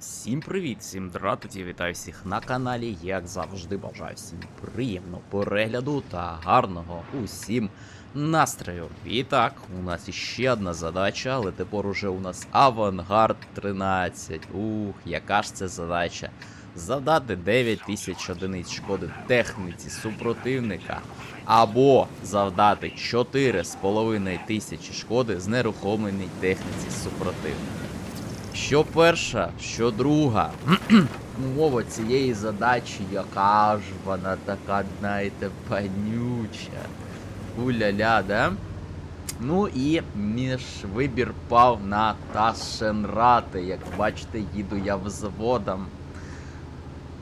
Всім привіт, всім дратуті, вітаю всіх на каналі. Як завжди, бажаю всім приємного перегляду та гарного усім настрою. І так, у нас іще одна задача, але тепер уже у нас Авангард 13. Ух, яка ж це задача? Завдати 9 тисяч одиниць шкоди техніці супротивника. Або завдати 4,5 тисячі шкоди знерухомленій техніці супротивника. Що перша, що друга. Мова цієї задачі, яка ж вона така, знаєте, панюча. Уля-ля, да? Ну і між вибір пав на Ташенрати. Як бачите, їду я взводом.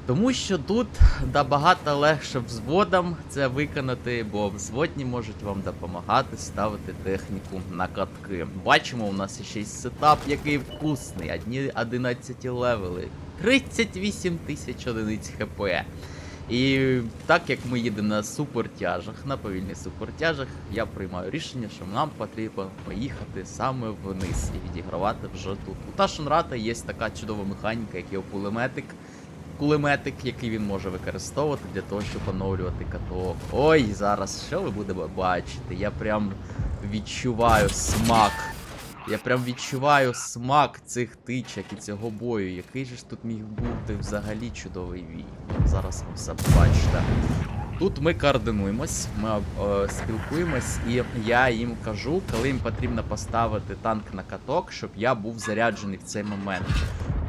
Тому що тут набагато легше взводам це виконати, бо взводні можуть вам допомагати ставити техніку на катки. Бачимо, у нас ще й сетап, який вкусний. Одні 11 левели. 38 тисяч одиниць хп. І так як ми їдемо на супертяжах, на повільних супертяжах, я приймаю рішення, що нам потрібно поїхати саме вниз і відігравати вже тут. У Ташенрата є така чудова механіка, як його кулеметик кулеметик, який він може використовувати для того, щоб оновлювати каток. Ой, зараз що ви будете бачити? Я прям відчуваю смак. Я прям відчуваю смак цих тичок і цього бою. Який же ж тут міг бути взагалі чудовий бій. Зараз ви все побачите. Тут ми координуємось, ми е, спілкуємось, і я їм кажу, коли їм потрібно поставити танк на каток, щоб я був заряджений в цей момент.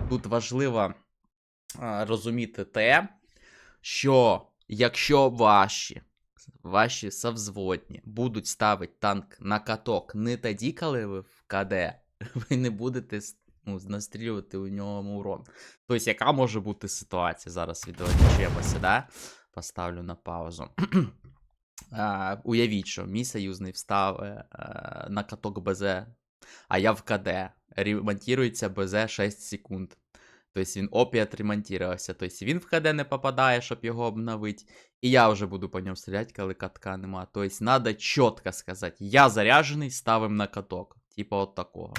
Тут важливо розуміти те, що якщо ваші, ваші совзводні будуть ставити танк на каток не тоді, коли ви в КД, ви не будете ну, настрілювати у нього урон. Тобто, яка може бути ситуація? Зараз відволічемося, да? Поставлю на паузу. А, уявіть, що мій союзний вставить е, на каток БЗ, а я в КД. Ремонтується БЗ 6 секунд. Тобто він опі отремонтувався. Тобто він в ХД не попадає, щоб його обновити. І я вже буду по ньому стріляти, коли катка нема. Тобто треба чітко сказати, я заряджений, ставим на каток. Типа от такого.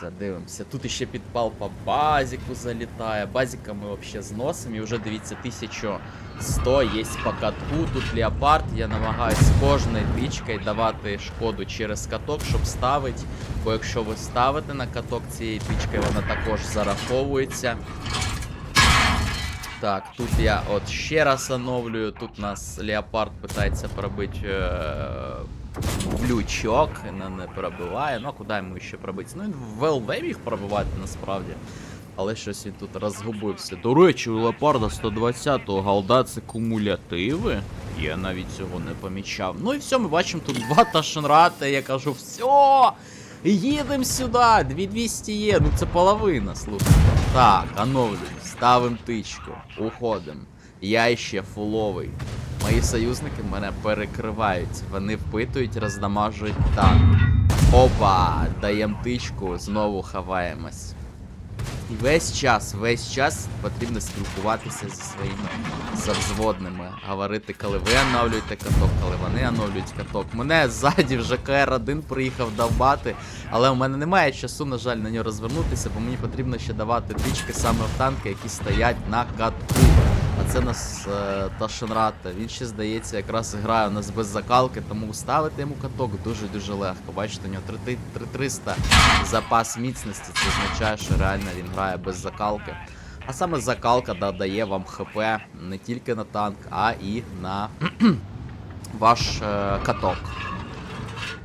Це дивимося. Тут ще підпал по базіку залітає. Базіка ми взагалі зносимо. І вже дивіться, 1100 є по катку. Тут леопард. Я намагаюсь кожною тичкою давати шкоду через каток, щоб ставити. Бо якщо ви ставите на каток цієї тички, вона також зараховується. Так, тут я от ще раз оновлюю. Тут нас леопард питається пробити е- лючок, не, не пробиває. Ну а куди йому ще пробити? Ну він в ЛВ міг пробивати насправді. Але щось він тут розгубився. До речі, у леопарда 120-го галда це кумулятиви. Я навіть цього не помічав. Ну і все, ми бачимо тут два ташенрати. Я кажу, все! Їдемо сюди! 2200 є, ну це половина, слухайте. Так, оновлюємо, ставимо тичку, уходимо. Я ще фуловий. Мої союзники мене перекривають. Вони впитують, роздамажують танк. Опа! Даємо тичку, знову хаваємось. І весь час, весь час потрібно спілкуватися зі своїми завзводними. Говорити, коли ви оновлюєте каток, коли вони оновлюють каток. Мене ззаді вже КР-1 приїхав довбати, але у мене немає часу, на жаль, на нього розвернутися, бо мені потрібно ще давати тички саме в танки, які стоять на катку. А це нас е, Ташенрата. Він ще, здається, якраз грає у нас без закалки, тому ставити йому каток дуже-дуже легко. Бачите, у нього 3 300 запас міцності. Це означає, що реально він грає без закалки. А саме закалка додає вам ХП не тільки на танк, а і на ваш е, каток.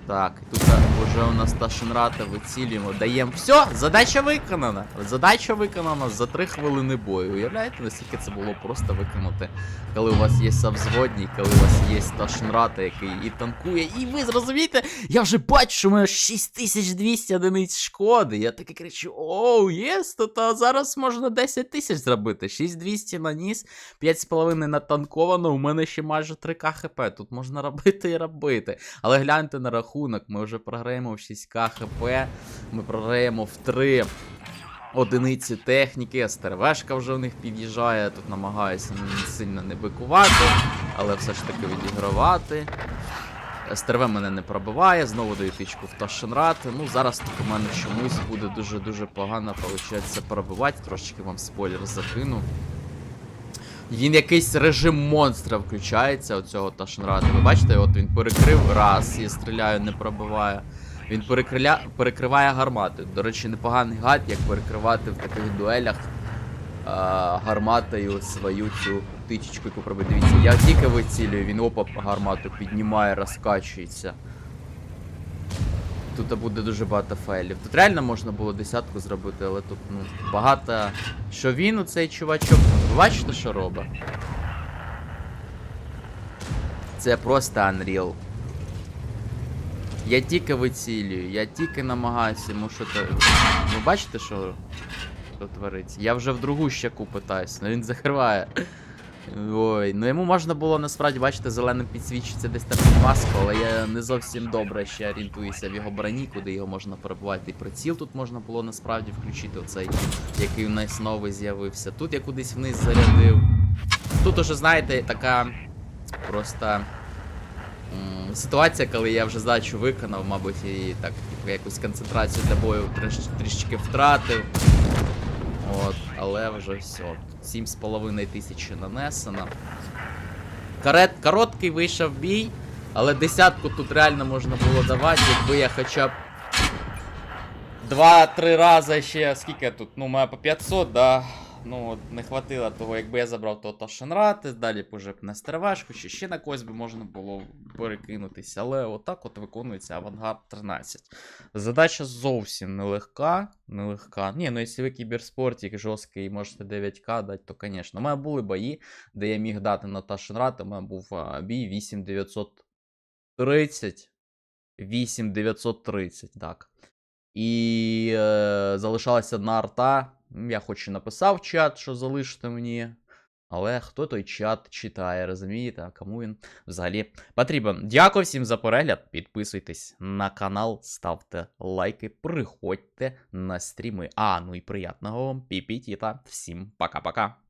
Так, і тут вже у нас Ташенрата вицілюємо, даємо. Все, задача виконана. Задача виконана за 3 хвилини бою. Уявляєте, наскільки це було просто виконати, коли у вас є совзводні, коли у вас є Ташенрата, який і танкує. І ви зрозумієте, я вже бачу, що у мене 6200 одиниць шкоди. Я таки кричу: оу, єс, то, то зараз можна 10 тисяч зробити. 6200 наніс, 5,5 натанковано, у мене ще майже 3к хп. Тут можна робити і робити. Але гляньте на рахунок, ми вже програємо в 6к хп, ми програємо в 3 одиниці техніки, стервешка вже в них під'їжджає. Тут намагаюся сильно не бикувати, але все ж таки відігравати. Стерве мене не пробиває, знову даю тичку в Ташенрат. Ну, зараз тут у мене чомусь буде дуже-дуже погано, виходить, пробивати. Трошечки вам спойлер закину. Він якийсь режим монстра включається оцього Ташенрата. Ви бачите, от він перекрив раз, я стріляю, не пробиває. Він перекриля... перекриває гарматою. До речі, непоганий гад, як перекривати в таких дуелях а, гарматою свою цю тичечку, яку пробив. Дивіться, я тільки вицілюю, він опа гармату піднімає, розкачується. Тут буде дуже багато фейлів. Тут реально можна було десятку зробити, але тут ну, багато. Що він, оцей чувачок, ви бачите, що робить? Це просто Unreal. Я тільки вицілюю, я тільки намагаюся йому що то. Ви бачите, що, що твориться? Я вже в другу щеку питаюсь, але він закриває. Ой, ну йому можна було насправді, бачите, зеленим підсвічується десь там під маску, але я не зовсім добре ще орієнтуюся в його броні, куди його можна перебувати. І приціл тут можна було насправді включити оцей, який у нас новий з'явився. Тут я кудись вниз зарядив. Тут уже, знаєте, така просто ситуація, коли я вже здачу виконав, мабуть, і так, типу, якусь концентрацію для бою треш, трішечки втратив. От, але вже все. 7,5 тисячі нанесено. Карет, короткий вийшов бій, але десятку тут реально можна було давати, якби я хоча б. Два-три рази ще. Скільки тут? Ну, має по 500, да. Ну, от не хватило того, якби я забрав того Ташенрати, далі б уже б на стервашку, чи ще на когось би можна було перекинутися. Але отак от виконується авангард 13. Задача зовсім нелегка. Нелегка. Ні, ну якщо ви кіберспортик жорсткий і можете 9К дати, то, звісно. У мене були бої, де я міг дати на Ташенрат, у мене був бій 8930. 8930, так. І е, залишалася одна арта. Я хоч і написав чат, що залишите мені. Але хто той чат читає, розумієте? А кому він взагалі потрібен? Дякую всім за перегляд. Підписуйтесь на канал, ставте лайки, приходьте на стріми. А, ну і приятного вам піпітіта. Всім пока-пока.